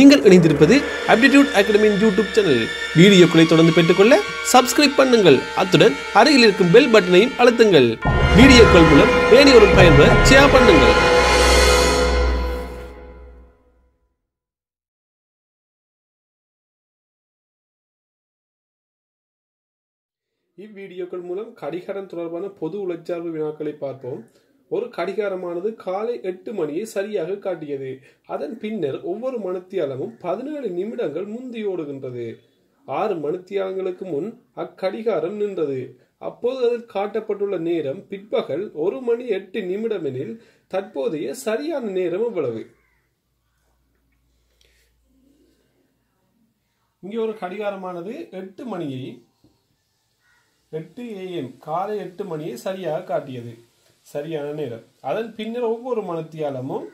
நீங்கள் இணைந்திருப்பது aptitude அகாடமியின் YouTube channel வீடியோக்களை தொடர்ந்து பெற்றுக்கொள்ள சப்ஸ்கிரைப் பண்ணுங்கள். அத்துடன் அருகில் இருக்கும் பெல் பட்டனையும் அழுத்துங்கள். வீடியோக்கள் மூலம் ஏனையோரும் பயன்பெற ஷேர் பண்ணுங்கள். இவ்வீடியோக்கள் மூலம் கடிகாரம் தொடர்பான பொது உளச்சார்பு வினாக்களை பார்ப்போம். ஒரு கடிகாரமானது காலை எட்டு மணியை சரியாக காட்டியது. அதன் பின்னர் ஒவ்வொரு மணித்தியாலமும் பதினேழு நிமிடங்கள் முந்தி ஓடுகின்றது ஆறு மணித்தியாலங்களுக்கு முன் அக்கடிகாரம் நின்றது. அப்போது அதில் காட்டப்பட்டுள்ள நேரம் பிற்பகல் ஒரு மணி எட்டு நிமிடம் எனில் தற்போதைய சரியான நேரம் எவ்வளவு? இங்கே ஒரு கடிகாரமானது எட்டு மணியை எட்டு ஏஎம் காலை எட்டு மணியை சரியாக காட்டியது. சரியான நேரம். அதன் பின்னர் ஒவ்வொரு மணித்தியாலமும்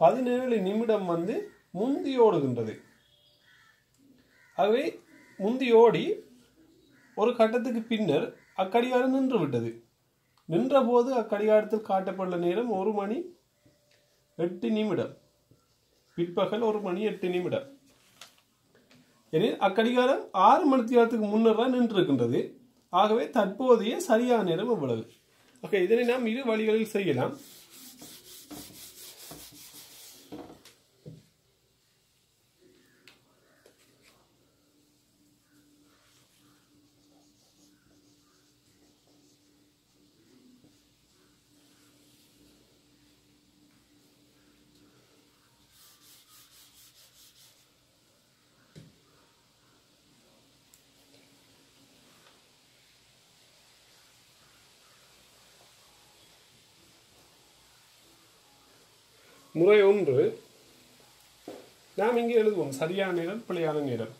பதினேழு நிமிடம் வந்து முந்தி ஓடுகின்றது. ஆகவே முந்தி ஓடி ஒரு கட்டத்துக்கு பின்னர் அக்கடிகாரம் நின்று விட்டது நின்றபோது அக்கடிகாரத்தில் காட்டப்பட்ட நேரம் ஒரு மணி எட்டு நிமிடம். பிற்பகல் ஒரு மணி எட்டு நிமிடம். எனில் அக்கடிகாரம் ஆறு மணித்தியாலத்துக்கு முன்னர் தான் நின்று இருக்கின்றது ஆகவே தற்போதைய சரியான நேரம் இவ்வளவு. ஓகே இதனை நாம் இரு வழிகளில் செய்யலாம். முறை ஒன்று. நாம் இங்கே எழுதுவோம் சரியான நேரம் பிழையான நேரம்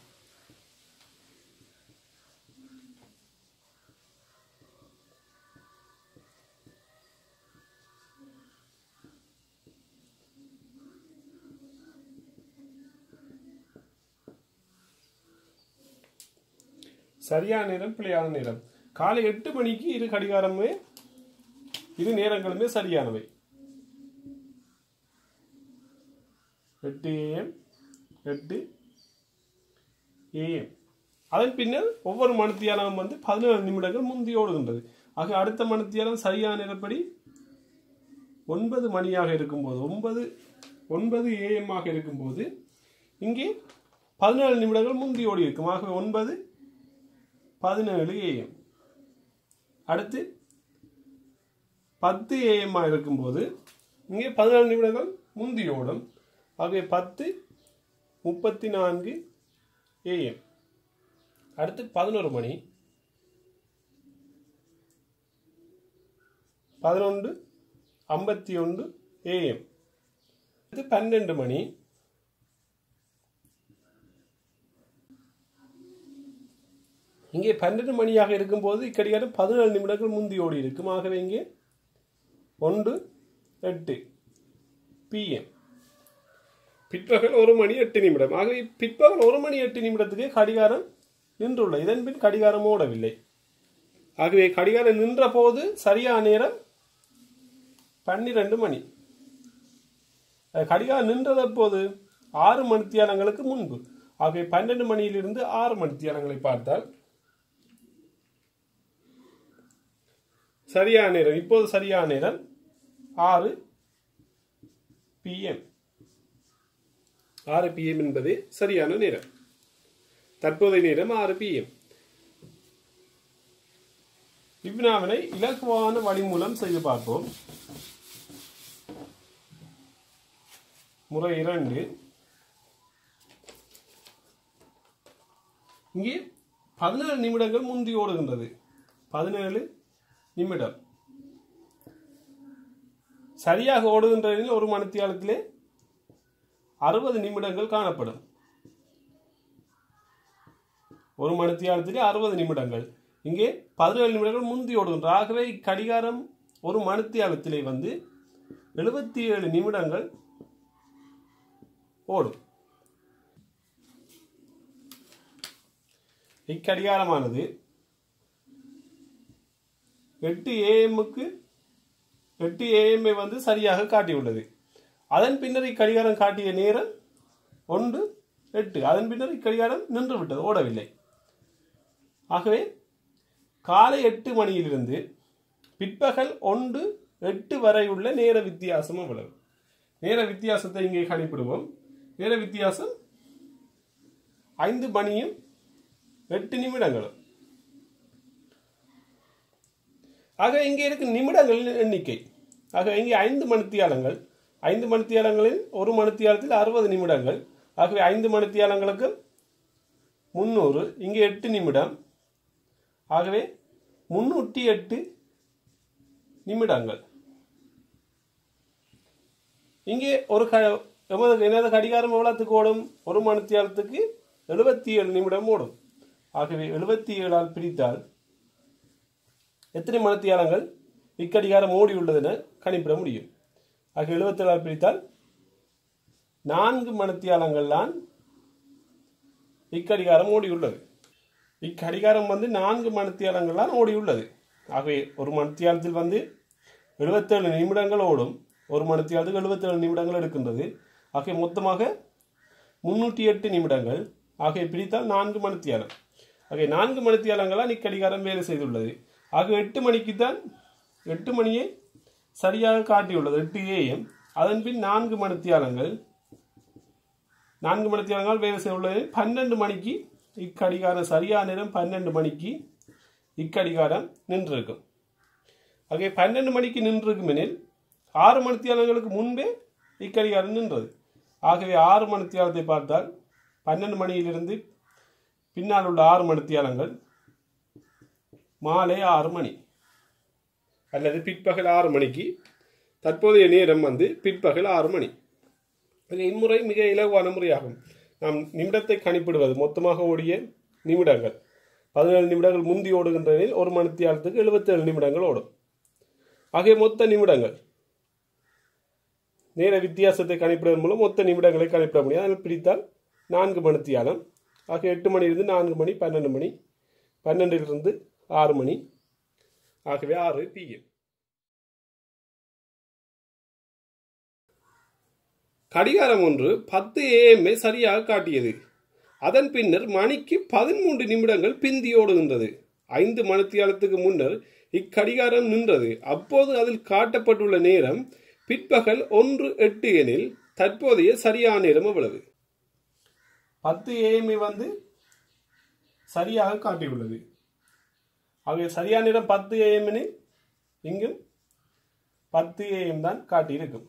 சரியான நேரம் பிழையான நேரம் காலை எட்டு மணிக்கு இரு கடிகாரமே இரு நேரங்களுமே சரியானவை. எட்டு ஏஎம் எட்டு ஏஎம் அதன் பின்னர் ஒவ்வொரு மணித்தியாலம் வந்து பதினேழு நிமிடங்கள் முந்தி ஓடுகின்றது ஆக அடுத்த மணித்தியாலம் சரியான நிலப்படி ஒன்பது மணியாக இருக்கும்போது ஒன்பது ஒன்பது ஏஎம் ஆக இருக்கும்போது இங்கே பதினேழு நிமிடங்கள் முந்தி ஓடி இருக்கும். ஆகவே ஒன்பது பதினேழு ஏஎம் அடுத்து பத்து ஏஎம் இருக்கும்போது இங்கே பதினேழு நிமிடங்கள் முந்தி ஓடும் ஆகவே பத்து முப்பத்தி நான்கு ஏஎம் அடுத்து பதினோரு மணி. பதினொன்று ஐம்பத்தி ஒன்று ஏஎம் அடுத்து பன்னெண்டு மணி. இங்கே பன்னெண்டு மணியாக இருக்கும்போது இக்கடிகாரம் பதினேழு நிமிடங்கள் முந்தி ஓடி இருக்கும். ஆகவே இங்கே ஒன்று எட்டு பிஎம் பிற்பகல் ஒரு மணி எட்டு நிமிடம். ஆகவே பிற்பகல் ஒரு மணி எட்டு நிமிடத்துக்கு கடிகாரம் நின்றுள்ள இதன் பின் கடிகாரம் ஓடவில்லை. ஆகவே கடிகாரம் நின்ற போது சரியான நேரம் பன்னிரண்டு மணி. கடிகாரம் நின்றது போது ஆறு மணித்தியாலங்களுக்கு முன்பு. ஆகவே பன்னெண்டு மணியிலிருந்து ஆறு மணித்தியாலங்களை பார்த்தால் சரியான நேரம். இப்போது சரியான நேரம் ஆறு பிஎம் ஆறு பிஎம் என்பது சரியான நேரம். தற்போதைய நேரம் ஆறு பிஎம் இவ்வினாவினை இலகுவான வழி மூலம் செய்து பார்ப்போம். முறை இரண்டு. இங்கே பதினேழு நிமிடங்கள் முந்தி ஓடுகின்றது. பதினேழு நிமிடம். சரியாக ஓடுகின்ற ஒரு மணித்தியாலத்திலே அறுபது நிமிடங்கள் காணப்படும். ஒரு மணித்தியாலத்திலே அறுபது நிமிடங்கள். இங்கே பதினேழு நிமிடங்கள் முந்தி ஓடுகின்ற. ஆகவே கடிகாரம் ஒரு மணித்தியாலத்திலே வந்து எழுபத்தி ஏழு நிமிடங்கள் ஓடும். இக்கடிகாரமானது எட்டு ஏஎம்முக்கு எட்டு ஏஎம்ஐ வந்து சரியாக காட்டியுள்ளது. அதன் பின்னர் இக்கடிகாரம் காட்டிய நேரம் ஒன்று எட்டு. அதன் பின்னர் இக்கடிகாரம் நின்று விட்டது ஓடவில்லை. ஆகவே காலை எட்டு மணியிலிருந்து பிற்பகல் ஒன்று எட்டு வரை உள்ள நேர வித்தியாசம் அவ்வளவு. நேர வித்தியாசத்தை இங்கே கணிப்பிடுவோம். நேர வித்தியாசம் ஐந்து மணியும் எட்டு நிமிடங்களும். ஆக இங்கே இருக்கும் நிமிடங்களின் எண்ணிக்கை. ஆக இங்கே ஐந்து மணித்தியாலங்கள். ஐந்து மணித்தியாலங்களில் ஒரு மணித்தியாலத்தில் அறுபது நிமிடங்கள். ஆகவே ஐந்து மணித்தியாலங்களுக்கு முந்நூறு இங்கே எட்டு நிமிடம். ஆகவே முன்னூற்றி எட்டு நிமிடங்கள். இங்கே ஒரு க எமது எனது கடிகாரம் எவ்வளோத்துக்கு ஓடும்? ஒரு மணித்தியாலத்துக்கு எழுபத்தி ஏழு நிமிடம் ஓடும். ஆகவே எழுபத்தி ஏழால் பிரித்தால் எத்தனை மணித்தியாலங்கள்? இக்கடிகாரம் ஓடி உள்ளதென கணிப்பிட முடியும். ஆக எழுபத்தேழால் பிரித்தால் நான்கு மணித்தியாலங்கள் தான் இக்கடிகாரம் ஓடியுள்ளது. இக்கடிகாரம் வந்து நான்கு மணித்தியாலங்கள் தான் ஓடியுள்ளது. ஆகவே ஒரு மனத்தியாலத்தில் வந்து எழுபத்தேழு நிமிடங்கள் ஓடும். ஒரு மனத்தியாலத்துக்கு எழுபத்தேழு நிமிடங்கள் எடுக்கின்றது. ஆகவே மொத்தமாக முன்னூற்றி எட்டு நிமிடங்கள். ஆகவே பிரித்தால் நான்கு மணித்தியாலம் ஆகவே நான்கு மணித்தியாலங்களால் இக்கடிகாரம் வேலை செய்துள்ளது. ஆக எட்டு மணிக்கு தான் எட்டு மணியை சரியாக காட்டியுள்ளது. எட்டு ஏஎம் அதன் பின் நான்கு மணித்தியாலங்கள். நான்கு மணித்தியாலங்கள் வேலை செய்துள்ளது பன்னெண்டு மணிக்கு இக்கடிகாரம் சரியான நேரம் பன்னெண்டு மணிக்கு இக்கடிகாரம் நின்றிருக்கும். ஆகவே பன்னெண்டு மணிக்கு நின்றிருக்கும் எனில் ஆறு மணித்தியாலங்களுக்கு முன்பே இக்கடிகாரம் நின்றது. ஆகவே ஆறு மணித்தியாலத்தை பார்த்தால் பன்னெண்டு மணியிலிருந்து பின்னால் உள்ள ஆறு மணித்தியாலங்கள் மாலை ஆறு மணி. அல்லது பிற்பகல் ஆறு மணிக்கு. தற்போதைய நேரம் வந்து பிற்பகல் ஆறு மணி. இம்முறை மிக இலகுவான முறையாகும். நாம் நிமிடத்தை கணிப்பிடுவது மொத்தமாக ஓடிய நிமிடங்கள். பதினேழு நிமிடங்கள் முந்தி ஓடுகின்றனில் ஒரு மணித்தியாலத்துக்கு எழுபத்தேழு நிமிடங்கள் ஓடும். ஆகிய மொத்த நிமிடங்கள். நேர வித்தியாசத்தை கணிப்பிடுவதன் மூலம் மொத்த நிமிடங்களை கணிப்பிட முடியும். அதில் பிரித்தால் நான்கு மணித்தியாலம். ஆகிய எட்டு மணியிலிருந்து நான்கு மணி பன்னெண்டு மணி பன்னெண்டிலிருந்து ஆறு மணி ஆகவே ஆறு பிஎம் கடிகாரம் ஒன்று பத்து ஏஎம்ஐ சரியாக காட்டியது. அதன் பின்னர் மணிக்கு பதிமூன்று நிமிடங்கள் பிந்தியோடுகின்றது ஐந்து மணித்தியாலத்துக்கு முன்னர் இக்கடிகாரம் நின்றது. அப்போது அதில் காட்டப்பட்டுள்ள நேரம் பிற்பகல் ஒன்று எட்டு எனில் தற்போதைய சரியான நேரம் எவ்வளவு? பத்து ஏஎம்ஐ வந்து சரியாக காட்டியுள்ளது. ஆகவே சரியான நேரம் பத்து ஏஎம் எனில் இங்கு பத்து ஏஎம் தான் காட்டியிருக்கும்.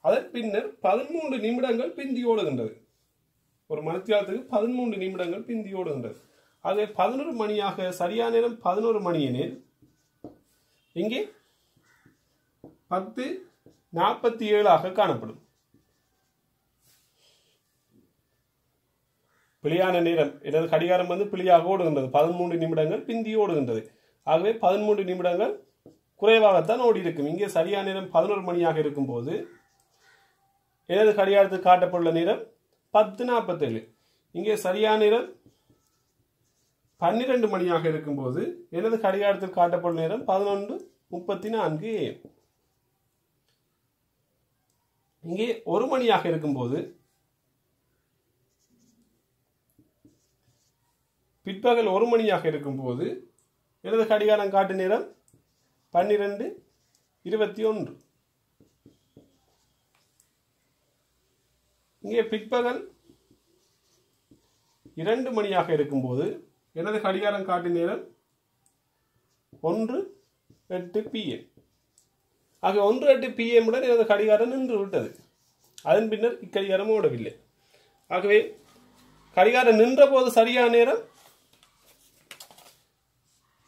அதன் பின்னர் பதிமூன்று நிமிடங்கள் பிந்தி ஓடுகின்றது. ஒரு மணித்தியாலத்துக்கு பதிமூன்று நிமிடங்கள் பிந்தி ஓடுகின்றது. ஆகவே பதினொரு மணியாக சரியான நேரம் பதினோரு மணி எனில் இங்கே பத்து நாற்பத்தி ஏழாக காணப்படும். பிழையான நேரம் எனது கடிகாரம் வந்து பிழையாக ஓடுகின்றது பதிமூன்று நிமிடங்கள் பிந்தி ஓடுகின்றது ஆகவே பதிமூன்று நிமிடங்கள் குறைவாகத்தான் ஓடி இருக்கும் இங்கே சரியான நேரம் பதினோரு மணியாக இருக்கும்போது எனது கடிகாரத்தில் காட்டப்பட்டுள்ள நேரம் பத்து நாற்பத்தேழு. இங்கே சரியான நேரம் பன்னிரண்டு மணியாக இருக்கும்போது எனது கடிகாரத்தில் காட்டப்படும் நேரம் பதினொன்று முப்பத்தி நான்கு. இங்கே ஒரு மணியாக இருக்கும்போது பிற்பகல் ஒரு மணியாக இருக்கும்போது எனது கடிகாரம் காட்டு நேரம் பன்னிரெண்டு இருபத்தி ஒன்று இங்கே பிற்பகல் இரண்டு மணியாக இருக்கும்போது எனது கடிகாரம் காட்டு நேரம் ஒன்று எட்டு பிஎம் ஆக ஒன்று எட்டு பிஎம் உடன் எனது கடிகாரம் நின்று விட்டது. அதன் பின்னர் இக்கடிகாரம் ஓடவில்லை. ஆகவே கடிகாரம் நின்ற போது சரியான நேரம்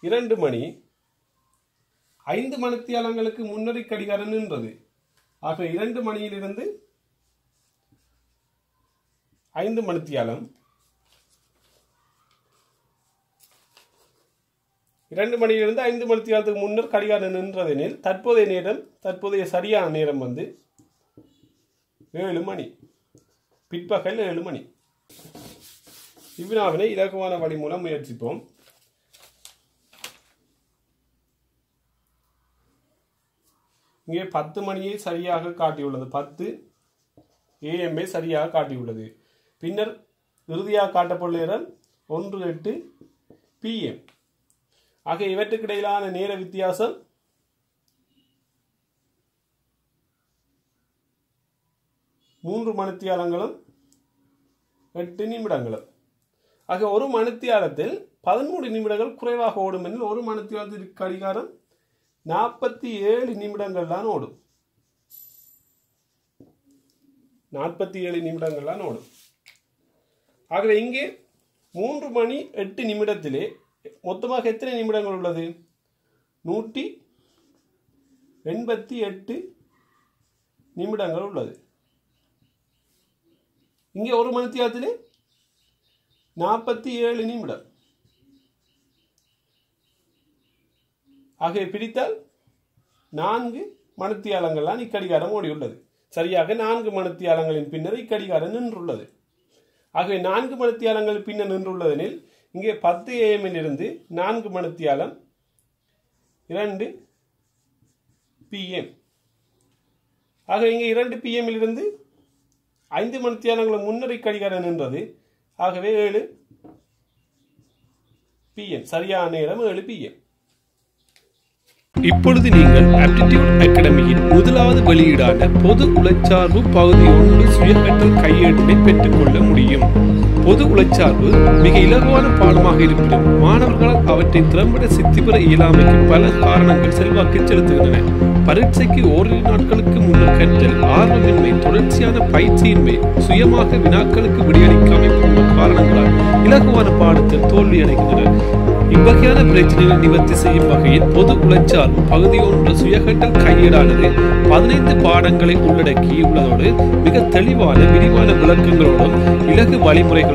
இரண்டு மணி. ஐந்து மணித்தியாலங்களுக்கு முன்னரை கடிகாரம் நின்றது. ஆக இரண்டு மணியிலிருந்து ஐந்து மணித்தியாலம். இரண்டு மணியிலிருந்து ஐந்து மணித்தியாலத்துக்கு முன்னர் கடிகாரம் நின்றதெனில் தற்போதைய நேரம் தற்போதைய சரியான நேரம் வந்து ஏழு மணி. பிற்பகல் ஏழு மணி. இவ்வினாவினை இலகுவான வழி மூலம் முயற்சிப்போம். இங்கே பத்து மணியை சரியாக காட்டியுள்ளது. பத்து ஏஎம்ஐ சரியாக காட்டியுள்ளது. பின்னர் இறுதியாக காட்டப்பட்டுள்ள நேரம் ஒன்று எட்டு பிஎம் ஆக இவற்றுக்கிடையிலான நேர வித்தியாசம் மூன்று மணித்தியாலங்களும் எட்டு நிமிடங்களும். ஆக ஒரு மணித்தியாலத்தில் பதிமூன்று நிமிடங்கள் குறைவாக ஓடும் எனில் ஒரு மணித்தியாலத்திற்கு கடிகாரம் நாற்பத்தி ஏழு நிமிடங்கள் தான் ஓடும். நாற்பத்தி ஏழு நிமிடங்கள் தான் ஓடும். ஆகவே இங்கே மூன்று மணி எட்டு நிமிடத்திலே மொத்தமாக எத்தனை நிமிடங்கள் உள்ளது? நூற்றி எண்பத்தி எட்டு நிமிடங்கள் உள்ளது. இங்கே ஒரு மணித்தியாலத்திலே நாற்பத்தி ஏழு நிமிடம். ஆகவே பிரித்தால் நான்கு மணத்தியாலங்கள்லாம் இக்கடிகாரம் ஓடியுள்ளது. சரியாக நான்கு மணத்தியாலங்களின் பின்னர் இக்கடிகாரம் நின்றுள்ளது. ஆகவே நான்கு மணத்தியாலங்கள் பின்னர் நின்றுள்ளதெனில் இங்கே பத்து ஏஎம்மில் இருந்து நான்கு மணத்தியாலம் இரண்டு பிஎம். ஆக இங்கே இரண்டு பிஎம்மிலிருந்து ஐந்து மணித்தியாலங்களும் முன்னரை கடிகாரம் நின்றது. ஆகவே ஏழு பிஎம். சரியான நேரம் ஏழு பிஎம். இப்பொழுது நீங்கள் ஆப்டிடியூட் அகாடமியின் முதலாவது வெளியீடான பொது உளச்சார்பு பகுதியோடு ஒன்று சுயகற்றல் கையேட்டினை பெற்றுக்கொள்ள முடியும். பொது உழைச்சார்பு மிக இலகுவான பாடமாக இருப்பினும் மாணவர்களால் அவற்றை திறம்பட சித்தி பெற இயலாமைக்கு பல காரணங்கள் செல்வாக்கு செலுத்துகின்றன. பரீட்சைக்கு ஓரிரு நாட்களுக்கு முன்னர் கற்றல் ஆர்வமின்மை தொடர்ச்சியான பயிற்சியின்மை சுயமாக வினாக்களுக்கு விடையளிக்காமை போன்ற காரணங்களால் இலகுவான பாடத்தில் தோல்வி அடைகின்றனர் இவ்வகையான பிரச்சனைகளை நிவர்த்தி செய்யும் வகையில் பொது உளச்சார்பு பகுதி ஒன்று சுயகட்டல் கையேடானது பதினைந்து பாடங்களை உள்ளடக்கி உள்ளதோடு மிக தெளிவான விரிவான விளக்கங்களோடும் இலகு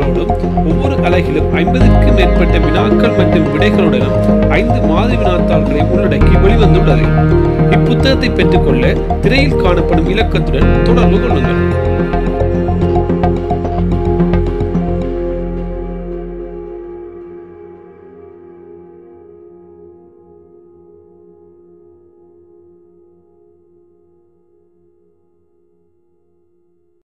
வினாக்களோடும் ஒவ்வொரு அலகிலும் ஐம்பதுக்கும் மேற்பட்ட வினாக்கள் மற்றும் விடைகளுடனும் ஐந்து மாதிரி வினாத்தாள்களை உள்ளடக்கி வெளிவந்துள்ளது. இப்புத்தகத்தை பெற்றுக்கொள்ள திரையில் காணப்படும் இலக்கத்துடன் தொடர்பு கொள்ளுங்கள்.